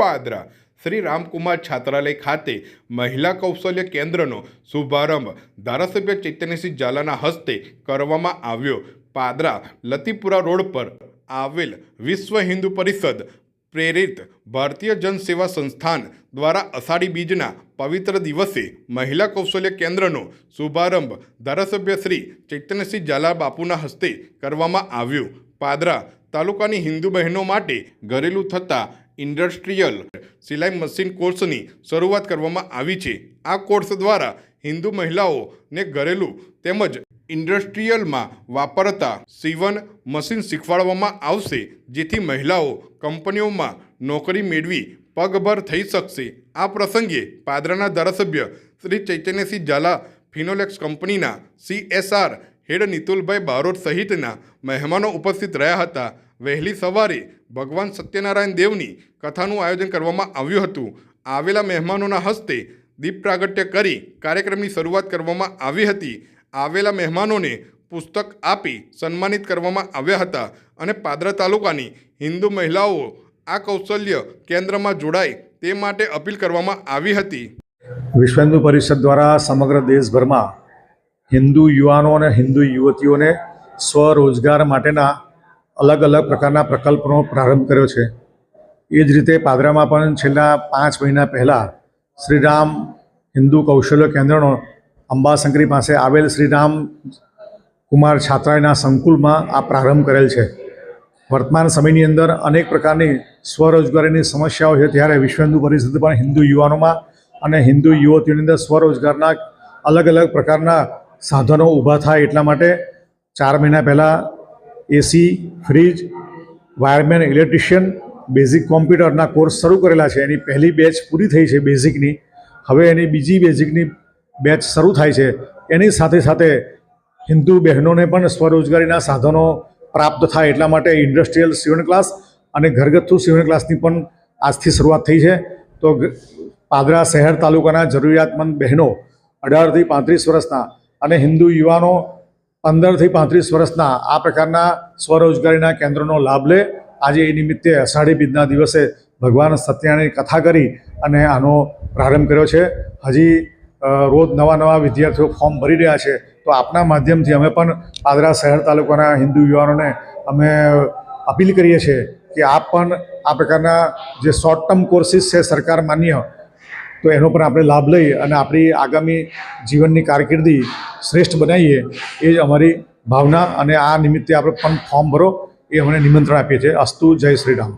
પાદરા શ્રી રામકુમાર છાત્રાલય ખાતે મહિલા કૌશલ્ય કેન્દ્રનો શુભારંભ ધારાસભ્ય ચૈતન્યસિંહ ઝાલાના હસ્તે કરવામાં આવ્યો. પાદરા, લતીપુરા રોડ પર આવેલ વિશ્વ હિન્દુ પરિષદ પ્રેરિત ભારતીય જનસેવા સંસ્થાન દ્વારા અષાઢી બીજના પવિત્ર દિવસે મહિલા કૌશલ્ય કેન્દ્રનો શુભારંભ ધારાસભ્ય શ્રી ચૈતન્યસિંહ ઝાલા બાપુના હસ્તે કરવામાં આવ્યો. પાદરા, તાલુકાની હિન્દુ બહેનો માટે ઘરેલું થતા ઇન્ડસ્ટ્રીયલ સિલાઈ મશીન કોર્સની શરૂઆત કરવામાં આવી છે. આ કોર્સ દ્વારા હિન્દુ મહિલાઓને ઘરેલું તેમજ ઇન્ડસ્ટ્રીયલમાં વાપરતા સીવન મશીન શીખવાડવામાં આવશે, જેથી મહિલાઓ કંપનીઓમાં નોકરી મેળવી પગભર થઈ શકશે. આ પ્રસંગે પાદરાના ધારાસભ્ય શ્રી ચૈતન્યસિંહ ઝાલા, ફિનોલેક્સ કંપનીના સીએસઆર હેડ નિતુલભાઈ બારોટ સહિતના મહેમાનો ઉપસ્થિત રહ્યા હતા. વહેલી સવારે ભગવાન સત્યનારાયણ દેવની કથાનું આયોજન કરવામાં આવ્યું હતું. આવેલા મહેમાનોના હસ્તે દીપ પ્રાગટ્ય કરી કાર્યક્રમની શરૂઆત કરવામાં આવી હતી. આવેલા મહેમાનોને પુસ્તક આપી સન્માનિત કરવામાં આવ્યા હતા અને પાદરા તાલુકાની હિન્દુ મહિલાઓ આ કૌશલ્ય કેન્દ્રમાં જોડાય તે માટે અપીલ કરવામાં આવી હતી. વિશ્વ હિન્દુ પરિષદ દ્વારા સમગ્ર દેશભરમાં હિન્દુ યુવાનો અને હિન્દુ યુવતીઓને સ્વરોજગાર માટેના અલગ અલગ પ્રકારના પ્રકલ્પનો પ્રારંભ કર્યો છે. એ જ રીતે પાદરામાં પણ છેલ્લા પાંચ મહિના પહેલાં શ્રીરામ હિન્દુ કૌશલ્ય કેન્દ્રનો અંબાશંકરી પાસે આવેલ શ્રીરામ કુમાર છાત્રાયના સંકુલમાં આ પ્રારંભ કરેલ છે. વર્તમાન સમયની અંદર અનેક પ્રકારની સ્વરોજગારીની સમસ્યાઓ છે. ત્યારે વિશ્વ હિન્દુ પરિષદ પણ હિન્દુ યુવાનોમાં અને હિન્દુ યુવતીઓની અંદર સ્વરોજગારના અલગ અલગ પ્રકારના સાધનો ઊભા થાય એટલા માટે ચાર મહિના પહેલાં AC, fridge, wireman, electrician, basic કોમ્પ્યુટરના course શરૂ કરેલા છે. એની પહેલી બેચ પૂરી થઈ છે બેઝિકની. હવે એની બીજી બેઝિકની બેચ શરૂ થાય છે. એની સાથે સાથે હિન્દુ બહેનોને પણ સ્વરોજગારીના સાધનો પ્રાપ્ત થાય એટલા માટે ઇન્ડસ્ટ્રીયલ સિવણ ક્લાસ અને ઘરગથ્થુ સિવણ ક્લાસની પણ આજથી શરૂઆત થઈ છે. તો પાદરા શહેર તાલુકાના જરૂરિયાતમંદ બહેનો અઢારથી પાંત્રીસ વર્ષના અને હિન્દુ યુવાનો પંદરથી પાંત્રીસ વર્ષના આ પ્રકારના સ્વરોજગારીના કેન્દ્રોનો લાભ લે. આજે એ નિમિત્તે અષાઢી બીજના દિવસે ભગવાન સત્યનારાયણની કથા કરી અને આનો પ્રારંભ કર્યો છે. હજી રોજ નવા નવા વિદ્યાર્થીઓ ફોર્મ ભરી રહ્યા છે. તો આપના માધ્યમથી અમે પણ પાદરા શહેર તાલુકાના હિન્દુ યુવાનોને અમે અપીલ કરીએ છીએ કે આપ પણ આ પ્રકારના જે શોર્ટ ટર્મ કોર્સિસ છે સરકાર માન્ય, તો એનો પણ આપણે લાભ લઈ અને આપણી આગામી જીવનની કારકિર્દી શ્રેષ્ઠ બનાવીએ એ જ અમારી ભાવના અને આ નિમિત્તે આપણે પણ ફોર્મ ભરો એ અમને નિમંત્રણ આપીએ છીએ. અસ્તુ જય શ્રી રામ.